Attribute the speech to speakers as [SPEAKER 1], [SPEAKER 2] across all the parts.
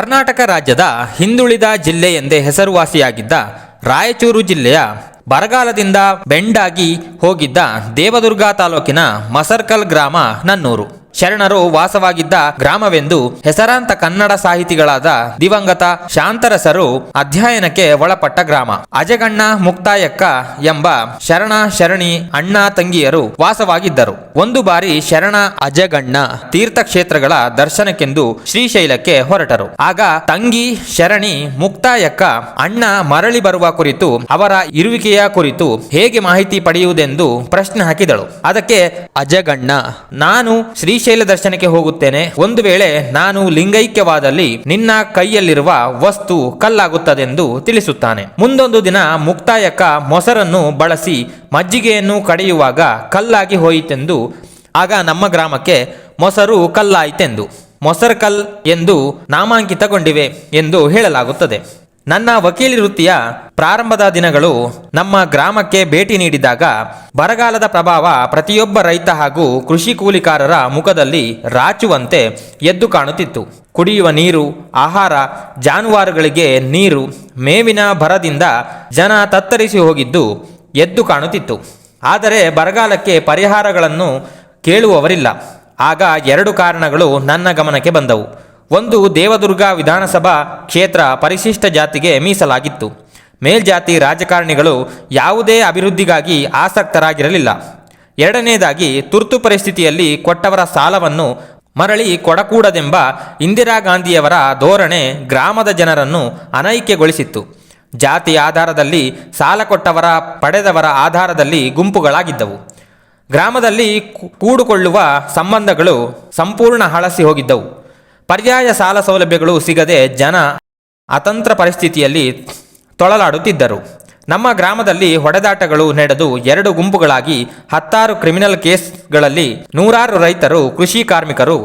[SPEAKER 1] ಕರ್ನಾಟಕ ರಾಜ್ಯದ ಹಿಂದುಳಿದ ಜಿಲ್ಲೆ ಎಂದೇ ಹೆಸರುವಾಸಿಯಾಗಿದ್ದ ರಾಯಚೂರು ಜಿಲ್ಲೆಯ ಬರಗಾಲದಿಂದ ಬೆಂಡಾಗಿ ಹೋಗಿದ್ದ ದೇವದುರ್ಗ ತಾಲೂಕಿನ ಮಸರ್ಕಲ್ ಗ್ರಾಮ ನನ್ನೂರು. ಶರಣರು ವಾಸವಾಗಿದ್ದ ಗ್ರಾಮವೆಂದು ಹೆಸರಾಂತ ಕನ್ನಡ ಸಾಹಿತಿಗಳಾದ ದಿವಂಗತ ಶಾಂತರಸರು ಅಧ್ಯಯನಕ್ಕೆ ಒಳಪಟ್ಟ ಗ್ರಾಮ. ಅಜಗಣ್ಣ ಮುಕ್ತಾಯಕ್ಕ ಎಂಬ ಶರಣ ಶರಣಿ ಅಣ್ಣ ತಂಗಿಯರು ವಾಸವಾಗಿದ್ದರು. ಒಂದು ಬಾರಿ ಶರಣ ಅಜಗಣ್ಣ ತೀರ್ಥಕ್ಷೇತ್ರಗಳ ದರ್ಶನಕ್ಕೆಂದು ಶ್ರೀಶೈಲಕ್ಕೆ ಹೊರಟರು. ಆಗ ತಂಗಿ ಶರಣಿ ಮುಕ್ತಾಯಕ್ಕ ಅಣ್ಣ ಮರಳಿ ಬರುವ ಕುರಿತು, ಅವರ ಇರುವಿಕೆಯ ಕುರಿತು ಹೇಗೆ ಮಾಹಿತಿ ಪಡೆಯುವುದೆಂದು ಪ್ರಶ್ನೆ ಹಾಕಿದಳು. ಅದಕ್ಕೆ, ಅಜಗಣ್ಣ, ನಾನು ಶ್ರೀಶೈಲ ದರ್ಶನಕ್ಕೆ ಹೋಗುತ್ತೇನೆ. ಒಂದು ವೇಳೆ ನಾನು ಲಿಂಗೈಕ್ಯವಾದಲ್ಲಿ ನಿನ್ನ ಕೈಯಲ್ಲಿರುವ ವಸ್ತು ಕಲ್ಲಾಗುತ್ತದೆಂದು ತಿಳಿಸುತ್ತಾನೆ. ಮುಂದೊಂದು ದಿನ ಮುಕ್ತಾಯಕ ಮೊಸರನ್ನು ಬಳಸಿ ಮಜ್ಜಿಗೆಯನ್ನು ಕಡೆಯುವಾಗ ಕಲ್ಲಾಗಿ ಹೋಯಿತೆಂದು. ಆಗ ನಮ್ಮ ಗ್ರಾಮಕ್ಕೆ ಮೊಸರು ಕಲ್ಲಾಯಿತೆಂದು. ಮೊಸರ್ಕಲ್ ಎಂದು ನಾಮಾಂಕಿತಗೊಂಡಿವೆ ಎಂದು ಹೇಳಲಾಗುತ್ತದೆ. ನನ್ನ ವಕೀಲಿ ವೃತ್ತಿಯ ಪ್ರಾರಂಭದ ದಿನಗಳು ನಮ್ಮ ಗ್ರಾಮಕ್ಕೆ ಭೇಟಿ ನೀಡಿದಾಗ ಬರಗಾಲದ ಪ್ರಭಾವ ಪ್ರತಿಯೊಬ್ಬ ರೈತ ಹಾಗೂ ಕೃಷಿ ಕೂಲಿಕಾರರ ಮುಖದಲ್ಲಿ ರಾಚುವಂತೆ ಎದ್ದು ಕಾಣುತ್ತಿತ್ತು. ಕುಡಿಯುವ ನೀರು, ಆಹಾರ, ಜಾನುವಾರುಗಳಿಗೆ ನೀರು, ಮೇವಿನ ಭರದಿಂದ ಜನ ತತ್ತರಿಸಿ ಹೋಗಿದ್ದು ಎದ್ದು ಕಾಣುತ್ತಿತ್ತು. ಆದರೆ ಬರಗಾಲಕ್ಕೆ ಪರಿಹಾರಗಳನ್ನು ಕೇಳುವವರಿಲ್ಲ. ಆಗ ಎರಡು ಕಾರಣಗಳು ನನ್ನ ಗಮನಕ್ಕೆ ಬಂದವು. ಒಂದು ದೇವದುರ್ಗ ವಿಧಾನಸಭಾ ಕ್ಷೇತ್ರ ಪರಿಶಿಷ್ಟ ಜಾತಿಗೆ ಮೀಸಲಾಗಿತ್ತು. ಮೇಲ್ಜಾತಿ ರಾಜಕಾರಣಿಗಳು ಯಾವುದೇ ಅಭಿವೃದ್ಧಿಗಾಗಿ ಆಸಕ್ತರಾಗಿರಲಿಲ್ಲ. ಎರಡನೇದಾಗಿ, ತುರ್ತು ಪರಿಸ್ಥಿತಿಯಲ್ಲಿ ಕೊಟ್ಟವರ ಸಾಲವನ್ನು ಮರಳಿ ಕೊಡಕೂಡದೆಂಬ ಇಂದಿರಾ ಗಾಂಧಿಯವರ ಧೋರಣೆ ಗ್ರಾಮದ ಜನರನ್ನು ಅನೈಕ್ಯಗೊಳಿಸಿತ್ತು. ಜಾತಿ ಆಧಾರದಲ್ಲಿ ಸಾಲ ಕೊಟ್ಟವರ, ಪಡೆದವರ ಆಧಾರದಲ್ಲಿ ಗುಂಪುಗಳಾಗಿದ್ದವು. ಗ್ರಾಮದಲ್ಲಿ ಕೂಡುಕೊಳ್ಳುವ ಸಂಬಂಧಗಳು ಸಂಪೂರ್ಣ ಹಳಸಿ ಹೋಗಿದ್ದವು. ಪರ್ಯಾಯ ಸಾಲ ಸೌಲಭ್ಯಗಳು ಸಿಗದೆ ಜನ ಅತಂತ್ರ ಪರಿಸ್ಥಿತಿಯಲ್ಲಿ ತೊಳಲಾಡುತ್ತಿದ್ದರು. ನಮ್ಮ ಗ್ರಾಮದಲ್ಲಿ ಹೊಡೆದಾಟಗಳು ನಡೆದು ಎರಡು ಗುಂಪುಗಳಾಗಿ ಹತ್ತಾರು ಕ್ರಿಮಿನಲ್ ಕೇಸ್ಗಳಲ್ಲಿ ನೂರಾರು ರೈತರು, ಕೃಷಿ ಕಾರ್ಮಿಕರು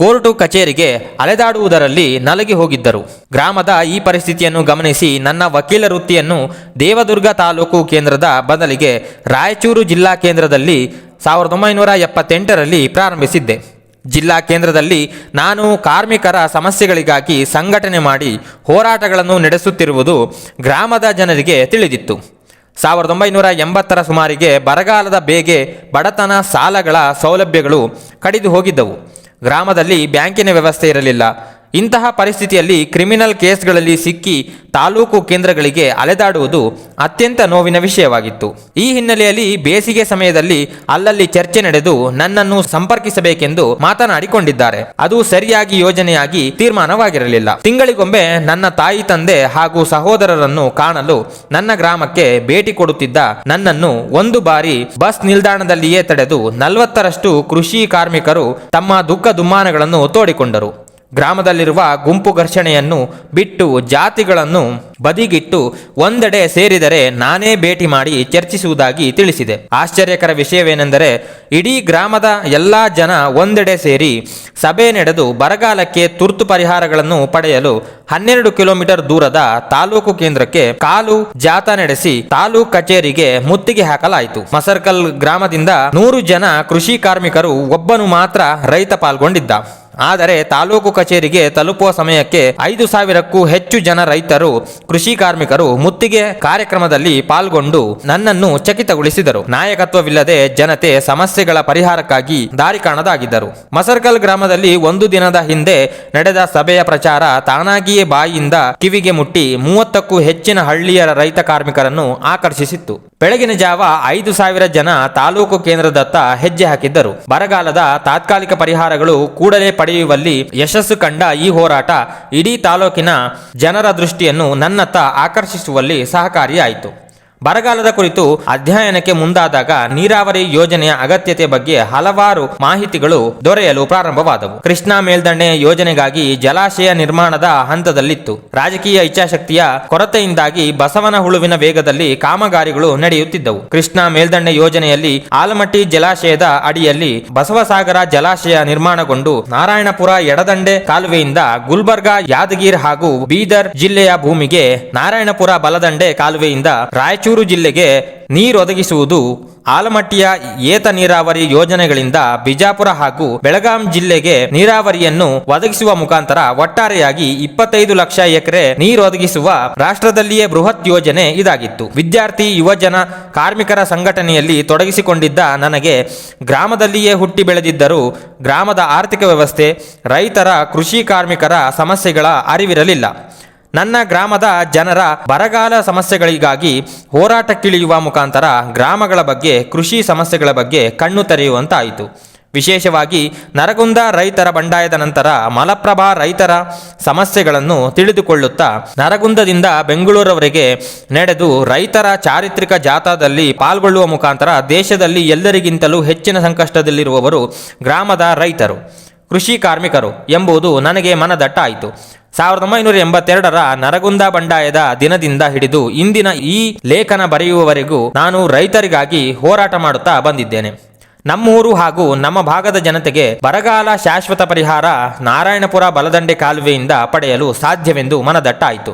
[SPEAKER 1] ಕೋರ್ಟು ಕಚೇರಿಗೆ ಅಲೆದಾಡುವುದರಲ್ಲಿ ನಲಗಿ ಹೋಗಿದ್ದರು. ಗ್ರಾಮದ ಈ ಪರಿಸ್ಥಿತಿಯನ್ನು ಗಮನಿಸಿ ನನ್ನ ವಕೀಲ ವೃತ್ತಿಯನ್ನು ದೇವದುರ್ಗ ತಾಲೂಕು ಕೇಂದ್ರದ ಬದಲಿಗೆ ರಾಯಚೂರು ಜಿಲ್ಲಾ ಕೇಂದ್ರದಲ್ಲಿ ಸಾವಿರದ ಒಂಬೈನೂರ ಎಪ್ಪತ್ತೆಂಟರಲ್ಲಿ ಪ್ರಾರಂಭಿಸಿದ್ದೆ. ಜಿಲ್ಲಾ ಕೇಂದ್ರದಲ್ಲಿ ನಾನು ಕಾರ್ಮಿಕರ ಸಮಸ್ಯೆಗಳಿಗಾಗಿ ಸಂಘಟನೆ ಮಾಡಿ ಹೋರಾಟಗಳನ್ನು ನಡೆಸುತ್ತಿರುವುದು ಗ್ರಾಮದ ಜನರಿಗೆ ತಿಳಿದಿತ್ತು. ಸಾವಿರದ ಒಂಬೈನೂರ ಎಂಬತ್ತರ ಸುಮಾರಿಗೆ ಬರಗಾಲದ ಬೇಗೆ ಬಡತನ ಸಾಲಗಳ ಸೌಲಭ್ಯಗಳು ಕಡಿದು ಹೋಗಿದ್ದವು. ಗ್ರಾಮದಲ್ಲಿ ಬ್ಯಾಂಕಿನ ವ್ಯವಸ್ಥೆ ಇರಲಿಲ್ಲ. ಇಂತಹ ಪರಿಸ್ಥಿತಿಯಲ್ಲಿ ಕ್ರಿಮಿನಲ್ ಕೇಸ್ಗಳಲ್ಲಿ ಸಿಕ್ಕಿ ತಾಲೂಕು ಕೇಂದ್ರಗಳಿಗೆ ಅಲೆದಾಡುವುದು ಅತ್ಯಂತ ನೋವಿನ ವಿಷಯವಾಗಿತ್ತು. ಈ ಹಿನ್ನೆಲೆಯಲ್ಲಿ ಬೇಸಿಗೆ ಸಮಯದಲ್ಲಿ ಅಲ್ಲಲ್ಲಿ ಚರ್ಚೆ ನಡೆದು ನನ್ನನ್ನು ಸಂಪರ್ಕಿಸಬೇಕೆಂದು ಮಾತನಾಡಿಕೊಂಡಿದ್ದಾರೆ. ಅದು ಸರಿಯಾಗಿ ಯೋಜನೆಯಾಗಿ ತೀರ್ಮಾನವಾಗಿರಲಿಲ್ಲ. ತಿಂಗಳಿಗೊಮ್ಮೆ ನನ್ನ ತಾಯಿ ತಂದೆ ಹಾಗೂ ಸಹೋದರರನ್ನು ಕಾಣಲು ನನ್ನ ಗ್ರಾಮಕ್ಕೆ ಭೇಟಿ ಕೊಡುತ್ತಿದ್ದ ನನ್ನನ್ನು ಒಂದು ಬಾರಿ ಬಸ್ ನಿಲ್ದಾಣದಲ್ಲಿಯೇ ತಡೆದು ನಲವತ್ತರಷ್ಟು ಕೃಷಿ ಕಾರ್ಮಿಕರು ತಮ್ಮ ದುಃಖ ದುಮ್ಮಾನಗಳನ್ನು ತೋಡಿಕೊಂಡರು. ಗ್ರಾಮದಲ್ಲಿರುವ ಗುಂಪು ಘರ್ಷಣೆಯನ್ನು ಬಿಟ್ಟು ಜಾತಿಗಳನ್ನು ಬದಿಗಿಟ್ಟು ಒಂದೆಡೆ ಸೇರಿದರೆ ನಾನೇ ಭೇಟಿ ಮಾಡಿ ಚರ್ಚಿಸುವುದಾಗಿ ತಿಳಿಸಿದೆ. ಆಶ್ಚರ್ಯಕರ ವಿಷಯವೇನೆಂದರೆ, ಇಡೀ ಗ್ರಾಮದ ಎಲ್ಲ ಜನ ಒಂದೆಡೆ ಸೇರಿ ಸಭೆ ನಡೆದು ಬರಗಾಲಕ್ಕೆ ತುರ್ತು ಪರಿಹಾರಗಳನ್ನು ಪಡೆಯಲು ಹನ್ನೆರಡು ಕಿಲೋಮೀಟರ್ ದೂರದ ತಾಲೂಕು ಕೇಂದ್ರಕ್ಕೆ ಕಾಲು ಜಾಥಾ ನಡೆಸಿ ತಾಲೂಕು ಕಚೇರಿಗೆ ಮುತ್ತಿಗೆ ಹಾಕಲಾಯಿತು. ಮಸರ್ಕಲ್ ಗ್ರಾಮದಿಂದ ನೂರು ಜನ ಕೃಷಿ ಕಾರ್ಮಿಕರು ಒಬ್ಬನು ಮಾತ್ರ ರೈತ ಪಾಲ್ಗೊಂಡಿದ್ದ. ಆದರೆ ತಾಲೂಕು ಕಚೇರಿಗೆ ತಲುಪುವ ಸಮಯಕ್ಕೆ ಐದು ಸಾವಿರಕ್ಕೂ ಹೆಚ್ಚು ಜನ ರೈತರು, ಕೃಷಿ ಕಾರ್ಮಿಕರು ಮುತ್ತಿಗೆ ಕಾರ್ಯಕ್ರಮದಲ್ಲಿ ಪಾಲ್ಗೊಂಡು ನನ್ನನ್ನು ಚಕಿತಗೊಳಿಸಿದರು. ನಾಯಕತ್ವವಿಲ್ಲದೆ ಜನತೆ ಸಮಸ್ಯೆಗಳ ಪರಿಹಾರಕ್ಕಾಗಿ ದಾರಿ ಕಾಣದಾಗಿದ್ದರು. ಮಸರ್ಕಲ್ ಗ್ರಾಮದಲ್ಲಿ ಒಂದು ದಿನದ ಹಿಂದೆ ನಡೆದ ಸಭೆಯ ಪ್ರಚಾರ ತಾನಾಗಿಯೇ ಬಾಯಿಯಿಂದ ಕಿವಿಗೆ ಮುಟ್ಟಿ ಮೂವತ್ತಕ್ಕೂ ಹೆಚ್ಚಿನ ಹಳ್ಳಿಯ ರೈತ ಕಾರ್ಮಿಕರನ್ನು ಆಕರ್ಷಿಸಿತ್ತು. ಬೆಳಗಿನ ಜಾವ ಐದು ಸಾವಿರ ಜನ ತಾಲೂಕು ಕೇಂದ್ರದತ್ತ ಹೆಜ್ಜೆ ಹಾಕಿದ್ದರು. ಬರಗಾಲದ ತಾತ್ಕಾಲಿಕ ಪರಿಹಾರಗಳು ಕೂಡಲೇ ಪಡೆಯುವಲ್ಲಿ ಯಶಸ್ಸು ಕಂಡ ಈ ಹೋರಾಟ ಇಡೀ ತಾಲೂಕಿನ ಜನರ ದೃಷ್ಟಿಯನ್ನು ನನ್ನತ್ತ ಆಕರ್ಷಿಸುವಲ್ಲಿ ಸಹಕಾರಿಯಾಯಿತು. ಬರಗಾಲದ ಕುರಿತು ಅಧ್ಯಯನಕ್ಕೆ ಮುಂದಾದಾಗ ನೀರಾವರಿ ಯೋಜನೆಯ ಅಗತ್ಯತೆ ಬಗ್ಗೆ ಹಲವಾರು ಮಾಹಿತಿಗಳು ದೊರೆಯಲು ಪ್ರಾರಂಭವಾದವು. ಕೃಷ್ಣಾ ಮೇಲ್ದಂಡೆ ಯೋಜನೆಗಾಗಿ ಜಲಾಶಯ ನಿರ್ಮಾಣದ ಹಂತದಲ್ಲಿತ್ತು. ರಾಜಕೀಯ ಇಚ್ಛಾಶಕ್ತಿಯ ಕೊರತೆಯಿಂದಾಗಿ ಬಸವನ ಹುಳುವಿನ ವೇಗದಲ್ಲಿ ಕಾಮಗಾರಿಗಳು ನಡೆಯುತ್ತಿದ್ದವು. ಕೃಷ್ಣಾ ಮೇಲ್ದಂಡೆ ಯೋಜನೆಯಲ್ಲಿ ಆಲಮಟ್ಟಿ ಜಲಾಶಯದ ಅಡಿಯಲ್ಲಿ ಬಸವಸಾಗರ ಜಲಾಶಯ ನಿರ್ಮಾಣಗೊಂಡು ನಾರಾಯಣಪುರ ಎಡದಂಡೆ ಕಾಲುವೆಯಿಂದ ಗುಲ್ಬರ್ಗಾ, ಯಾದಗಿರ್ ಹಾಗೂ ಬೀದರ್ ಜಿಲ್ಲೆಯ ಭೂಮಿಗೆ ನಾರಾಯಣಪುರ ಬಲದಂಡೆ ಕಾಲುವೆಯಿಂದ ರಾಯಚೂರು ರಾಯಚೂರು ಜಿಲ್ಲೆಗೆ ನೀರೊದಗಿಸುವುದು ಆಲಮಟ್ಟಿಯ ಏತ ನೀರಾವರಿ ಯೋಜನೆಗಳಿಂದ ಬಿಜಾಪುರ ಹಾಗೂ ಬೆಳಗಾಂ ಜಿಲ್ಲೆಗೆ ನೀರಾವರಿಯನ್ನು ಒದಗಿಸುವ ಮುಖಾಂತರ ಒಟ್ಟಾರೆಯಾಗಿ ಇಪ್ಪತ್ತೈದು ಲಕ್ಷ ಎಕರೆ ನೀರೊದಗಿಸುವ ರಾಷ್ಟ್ರದಲ್ಲಿಯೇ ಬೃಹತ್ ಯೋಜನೆ ಇದಾಗಿತ್ತು. ವಿದ್ಯಾರ್ಥಿ, ಯುವಜನ, ಕಾರ್ಮಿಕರ ಸಂಘಟನೆಯಲ್ಲಿ ತೊಡಗಿಸಿಕೊಂಡಿದ್ದ ನನಗೆ ಗ್ರಾಮದಲ್ಲಿಯೇ ಹುಟ್ಟಿ ಬೆಳೆದಿದ್ದರೂ ಗ್ರಾಮದ ಆರ್ಥಿಕ ವ್ಯವಸ್ಥೆ, ರೈತರ, ಕೃಷಿ ಕಾರ್ಮಿಕರ ಸಮಸ್ಯೆಗಳ ಅರಿವಿರಲಿಲ್ಲ. ನನ್ನ ಗ್ರಾಮದ ಜನರ ಬರಗಾಲ ಸಮಸ್ಯೆಗಳಿಗಾಗಿ ಹೋರಾಟಕ್ಕಿಳಿಯುವ ಮುಖಾಂತರ ಗ್ರಾಮಗಳ ಬಗ್ಗೆ, ಕೃಷಿ ಸಮಸ್ಯೆಗಳ ಬಗ್ಗೆ ಕಣ್ಣು ತೆರೆಯುವಂತಾಯಿತು. ವಿಶೇಷವಾಗಿ ನರಗುಂದ ರೈತರ ಬಂಡಾಯದ ನಂತರ ಮಲಪ್ರಭಾ ರೈತರ ಸಮಸ್ಯೆಗಳನ್ನು ತಿಳಿದುಕೊಳ್ಳುತ್ತಾ, ನರಗುಂದದಿಂದ ಬೆಂಗಳೂರವರೆಗೆ ನಡೆದು ರೈತರ ಚಾರಿತ್ರಿಕ ಜಾಥಾದಲ್ಲಿ ಪಾಲ್ಗೊಳ್ಳುವ ಮುಖಾಂತರ ದೇಶದಲ್ಲಿ ಎಲ್ಲರಿಗಿಂತಲೂ ಹೆಚ್ಚಿನ ಸಂಕಷ್ಟದಲ್ಲಿರುವವರು ಗ್ರಾಮದ ರೈತರು. ಕೃಷಿ ಕಾರ್ಮಿಕರು ಎಂಬುದು ನನಗೆ ಮನದಟ್ಟಾಯಿತು. ಸಾವಿರದ ಒಂಬೈನೂರ ಎಂಬತ್ತೆರಡರ ನರಗುಂದ ಬಂಡಾಯದ ದಿನದಿಂದ ಹಿಡಿದು ಇಂದಿನ ಈ ಲೇಖನ ಬರೆಯುವವರೆಗೂ ನಾನು ರೈತರಿಗಾಗಿ ಹೋರಾಟ ಮಾಡುತ್ತಾ ಬಂದಿದ್ದೇನೆ. ನಮ್ಮೂರು ಹಾಗೂ ನಮ್ಮ ಭಾಗದ ಜನತೆಗೆ ಬರಗಾಲ ಶಾಶ್ವತ ಪರಿಹಾರ ನಾರಾಯಣಪುರ ಬಲದಂಡೆ ಕಾಲುವೆಯಿಂದ ಪಡೆಯಲು ಸಾಧ್ಯವೆಂದು ಮನದಟ್ಟಾಯಿತು.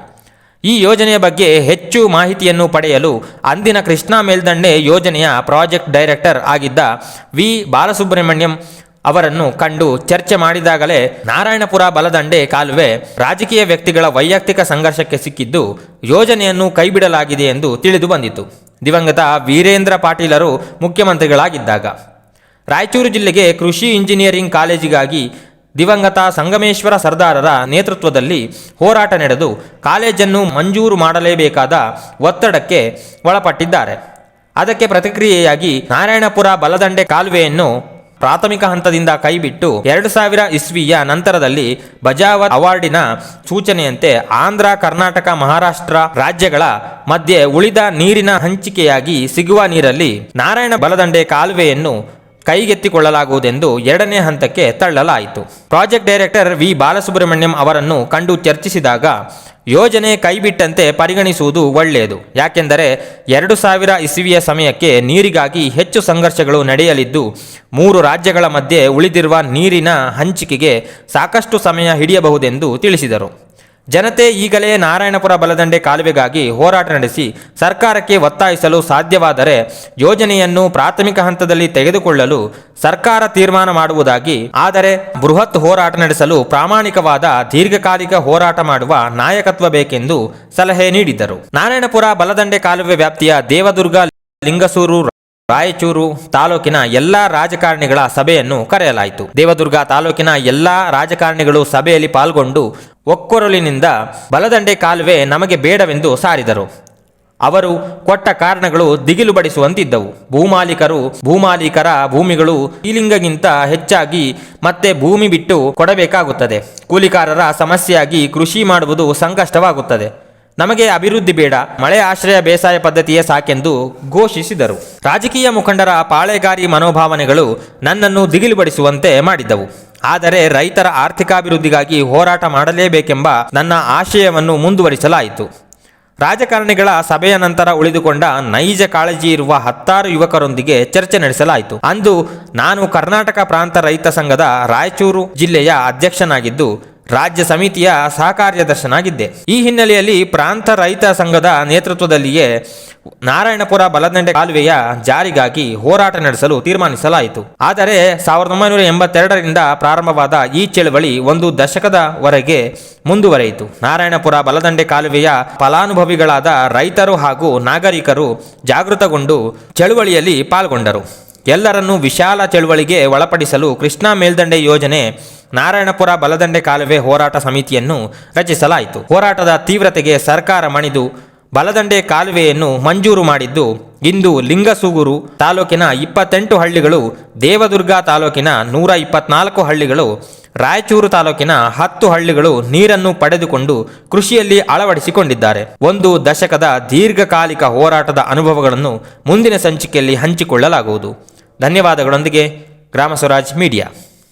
[SPEAKER 1] ಈ ಯೋಜನೆಯ ಬಗ್ಗೆ ಹೆಚ್ಚು ಮಾಹಿತಿಯನ್ನು ಪಡೆಯಲು ಅಂದಿನ ಕೃಷ್ಣಾ ಮೇಲ್ದಂಡೆ ಯೋಜನೆಯ ಪ್ರಾಜೆಕ್ಟ್ ಡೈರೆಕ್ಟರ್ ಆಗಿದ್ದ ವಿ. ಬಾಲಸುಬ್ರಹ್ಮಣ್ಯಂ ಅವರನ್ನು ಕಂಡು ಚರ್ಚೆ ಮಾಡಿದಾಗಲೇ ನಾರಾಯಣಪುರ ಬಲದಂಡೆ ಕಾಲುವೆ ರಾಜಕೀಯ ವ್ಯಕ್ತಿಗಳ ವೈಯಕ್ತಿಕ ಸಂಘರ್ಷಕ್ಕೆ ಸಿಕ್ಕಿದ್ದು ಯೋಜನೆಯನ್ನು ಕೈಬಿಡಲಾಗಿದೆ ಎಂದು ತಿಳಿದು ಬಂದಿತು ದಿವಂಗತ ವೀರೇಂದ್ರ ಪಾಟೀಲರು ಮುಖ್ಯಮಂತ್ರಿಗಳಾಗಿದ್ದಾಗ ರಾಯಚೂರು ಜಿಲ್ಲೆಗೆ ಕೃಷಿ ಇಂಜಿನಿಯರಿಂಗ್ ಕಾಲೇಜಿಗಾಗಿ ದಿವಂಗತ ಸಂಗಮೇಶ್ವರ ಸರ್ದಾರರ ನೇತೃತ್ವದಲ್ಲಿ ಹೋರಾಟ ನಡೆದು ಕಾಲೇಜನ್ನು ಮಂಜೂರು ಮಾಡಲೇಬೇಕಾದ ಒತ್ತಡಕ್ಕೆ ಒಳಪಟ್ಟಿದ್ದಾರೆ. ಅದಕ್ಕೆ ಪ್ರತಿಕ್ರಿಯೆಯಾಗಿ ನಾರಾಯಣಪುರ ಬಲದಂಡೆ ಕಾಲುವೆಯನ್ನು ಪ್ರಾಥಮಿಕ ಹಂತದಿಂದ ಕೈಬಿಟ್ಟು ಎರಡು ಸಾವಿರ ಇಸ್ವಿಯ ನಂತರದಲ್ಲಿ ಬಜಾವತ್ ಅವಾರ್ಡಿನ ಸೂಚನೆಯಂತೆ ಆಂಧ್ರ, ಕರ್ನಾಟಕ, ಮಹಾರಾಷ್ಟ್ರ ರಾಜ್ಯಗಳ ಮಧ್ಯೆ ಉಳಿದ ನೀರಿನ ಹಂಚಿಕೆಯಾಗಿ ಸಿಗುವ ನೀರಲ್ಲಿ ನಾರಾಯಣ ಬಲದಂಡೆ ಕಾಲುವೆಯನ್ನು ಕೈಗೆತ್ತಿಕೊಳ್ಳಲಾಗುವುದೆಂದು ಎರಡನೇ ಹಂತಕ್ಕೆ ತಳ್ಳಲಾಯಿತು. Project director V. ಬಾಲಸುಬ್ರಹ್ಮಣ್ಯಂ ಅವರನ್ನು ಕಂಡು ಚರ್ಚಿಸಿದಾಗ, ಯೋಜನೆ ಕೈಬಿಟ್ಟಂತೆ ಪರಿಗಣಿಸುವುದು ಒಳ್ಳೆಯದು. ಯಾಕೆಂದರೆ, ಎರಡು ಸಾವಿರ ಇಸವಿಯ ಸಮಯಕ್ಕೆ ನೀರಿಗಾಗಿ ಹೆಚ್ಚು ಸಂಘರ್ಷಗಳು ನಡೆಯಲಿದ್ದು, ಮೂರು ರಾಜ್ಯಗಳ ಮಧ್ಯೆ ಉಳಿದಿರುವ ನೀರಿನ ಹಂಚಿಕೆಗೆ ಸಾಕಷ್ಟು ಸಮಯ ಹಿಡಿಯಬಹುದೆಂದು ತಿಳಿಸಿದರು. ಜನತೆ ಈಗಲೇ ನಾರಾಯಣಪುರ ಬಲದಂಡೆ ಕಾಲುವೆಗಾಗಿ ಹೋರಾಟ ನಡೆಸಿ ಸರ್ಕಾರಕ್ಕೆ ಒತ್ತಾಯಿಸಲು ಸಾಧ್ಯವಾದರೆ ಯೋಜನೆಯನ್ನು ಪ್ರಾಥಮಿಕ ಹಂತದಲ್ಲಿ ತೆಗೆದುಕೊಳ್ಳಲು ಸರ್ಕಾರ ತೀರ್ಮಾನ ಮಾಡುವುದಾಗಿ, ಆದರೆ ಬೃಹತ್ ಹೋರಾಟ ನಡೆಸಲು ಪ್ರಾಮಾಣಿಕವಾದ ದೀರ್ಘಕಾಲಿಕ ಹೋರಾಟ ಮಾಡುವ ನಾಯಕತ್ವ ಬೇಕೆಂದು ಸಲಹೆ ನೀಡಿದ್ದರು. ನಾರಾಯಣಪುರ ಬಲದಂಡೆ ಕಾಲುವೆ ವ್ಯಾಪ್ತಿಯ ದೇವದುರ್ಗ, ಲಿಂಗಸೂರು ರಾಯಚೂರು ತಾಲೂಕಿನ ಎಲ್ಲಾ ರಾಜಕಾರಣಿಗಳ ಸಭೆಯನ್ನು ಕರೆಯಲಾಯಿತು. ದೇವದುರ್ಗ ತಾಲೂಕಿನ ಎಲ್ಲಾ ರಾಜಕಾರಣಿಗಳು ಸಭೆಯಲ್ಲಿ ಪಾಲ್ಗೊಂಡು ಒಕ್ಕೊರಲಿನಿಂದ ಬಲದಂಡೆ ಕಾಲುವೆ ನಮಗೆ ಬೇಡವೆಂದು ಸಾರಿದರು. ಅವರು ಕೊಟ್ಟ ಕಾರಣಗಳು ದಿಗಿಲು ಬಡಿಸುವಂತಿದ್ದವು. ಭೂಮಾಲೀಕರು, ಭೂಮಾಲೀಕರ ಭೂಮಿಗಳು ಈಲಿಂಗಗಿಂತ ಹೆಚ್ಚಾಗಿ ಮತ್ತೆ ಭೂಮಿ ಬಿಟ್ಟು ಕೊಡಬೇಕಾಗುತ್ತದೆ. ಕೂಲಿಕಾರರ ಸಮಸ್ಯೆಯಾಗಿ ಕೃಷಿ ಮಾಡುವುದು ಸಂಕಷ್ಟವಾಗುತ್ತದೆ. ನಮಗೆ ಅಭಿವೃದ್ಧಿ ಬೇಡ, ಮಳೆ ಆಶ್ರಯ ಬೇಸಾಯ ಪದ್ಧತಿಯೇ ಸಾಕೆಂದು ಘೋಷಿಸಿದರು. ರಾಜಕೀಯ ಮುಖಂಡರ ಪಾಳೆಗಾರಿ ಮನೋಭಾವನೆಗಳು ನನ್ನನ್ನು ದಿಗಿಲುಪಡಿಸುವಂತೆ ಮಾಡಿದ್ದವು. ಆದರೆ ರೈತರ ಆರ್ಥಿಕಾಭಿವೃದ್ಧಿಗಾಗಿ ಹೋರಾಟ ಮಾಡಲೇಬೇಕೆಂಬ ನನ್ನ ಆಶಯವನ್ನು ಮುಂದುವರಿಸಲಾಯಿತು. ರಾಜಕಾರಣಿಗಳ ಸಭೆಯ ನಂತರ ಉಳಿದುಕೊಂಡ ನೈಜ ಕಾಳಜಿ ಇರುವ ಹತ್ತಾರು ಯುವಕರೊಂದಿಗೆ ಚರ್ಚೆ ನಡೆಸಲಾಯಿತು. ಅಂದು ನಾನು ಕರ್ನಾಟಕ ಪ್ರಾಂತ ರೈತ ಸಂಘದ ರಾಯಚೂರು ಜಿಲ್ಲೆಯ ಅಧ್ಯಕ್ಷನಾಗಿದ್ದು ರಾಜ್ಯ ಸಮಿತಿಯ ಸಹಕಾರ್ಯದರ್ಶನಾಗಿದ್ದೆ ಈ ಹಿನ್ನೆಲೆಯಲ್ಲಿ ಪ್ರಾಂತ ರೈತ ಸಂಘದ ನೇತೃತ್ವದಲ್ಲಿಯೇ ನಾರಾಯಣಪುರ ಬಲದಂಡೆ ಕಾಲುವೆಯ ಜಾರಿಗಾಗಿ ಹೋರಾಟ ನಡೆಸಲು ತೀರ್ಮಾನಿಸಲಾಯಿತು. ಆದರೆ ಸಾವಿರದ ಒಂಬೈನೂರ ಎಂಬತ್ತೆರಡರಿಂದ ಪ್ರಾರಂಭವಾದ ಈ ಚಳವಳಿ ಒಂದು ದಶಕದವರೆಗೆ ಮುಂದುವರೆಯಿತು. ನಾರಾಯಣಪುರ ಬಲದಂಡೆ ಕಾಲುವೆಯ ಫಲಾನುಭವಿಗಳಾದ ರೈತರು ಹಾಗೂ ನಾಗರಿಕರು ಜಾಗೃತಗೊಂಡು ಚಳುವಳಿಯಲ್ಲಿ ಪಾಲ್ಗೊಂಡರು. ಎಲ್ಲರನ್ನೂ ವಿಶಾಲ ಚಳುವಳಿಗೆ ಒಳಪಡಿಸಲು ಕೃಷ್ಣಾ ಮೇಲ್ದಂಡೆ ಯೋಜನೆ ನಾರಾಯಣಪುರ ಬಲದಂಡೆ ಕಾಲುವೆ ಹೋರಾಟ ಸಮಿತಿಯನ್ನು ರಚಿಸಲಾಯಿತು. ಹೋರಾಟದ ತೀವ್ರತೆಗೆ ಸರ್ಕಾರ ಮಣಿದು ಬಲದಂಡೆ ಕಾಲುವೆಯನ್ನು ಮಂಜೂರು ಮಾಡಿದ್ದು, ಇಂದು ಲಿಂಗಸೂಗೂರು ತಾಲೂಕಿನ ಇಪ್ಪತ್ತೆಂಟು ಹಳ್ಳಿಗಳು, ದೇವದುರ್ಗ ತಾಲೂಕಿನ ನೂರ ಇಪ್ಪತ್ನಾಲ್ಕು ಹಳ್ಳಿಗಳು, ರಾಯಚೂರು ತಾಲೂಕಿನ ಹತ್ತು ಹಳ್ಳಿಗಳು ನೀರನ್ನು ಪಡೆದುಕೊಂಡು ಕೃಷಿಯಲ್ಲಿ ಅಳವಡಿಸಿಕೊಂಡಿದ್ದಾರೆ. ಒಂದು ದಶಕದ ದೀರ್ಘಕಾಲಿಕ ಹೋರಾಟದ ಅನುಭವಗಳನ್ನು ಮುಂದಿನ ಸಂಚಿಕೆಯಲ್ಲಿ ಹಂಚಿಕೊಳ್ಳಲಾಗುವುದು. ಧನ್ಯವಾದಗಳೊಂದಿಗೆ ಗ್ರಾಮ ಸ್ವರಾಜ್ ಮೀಡಿಯಾ.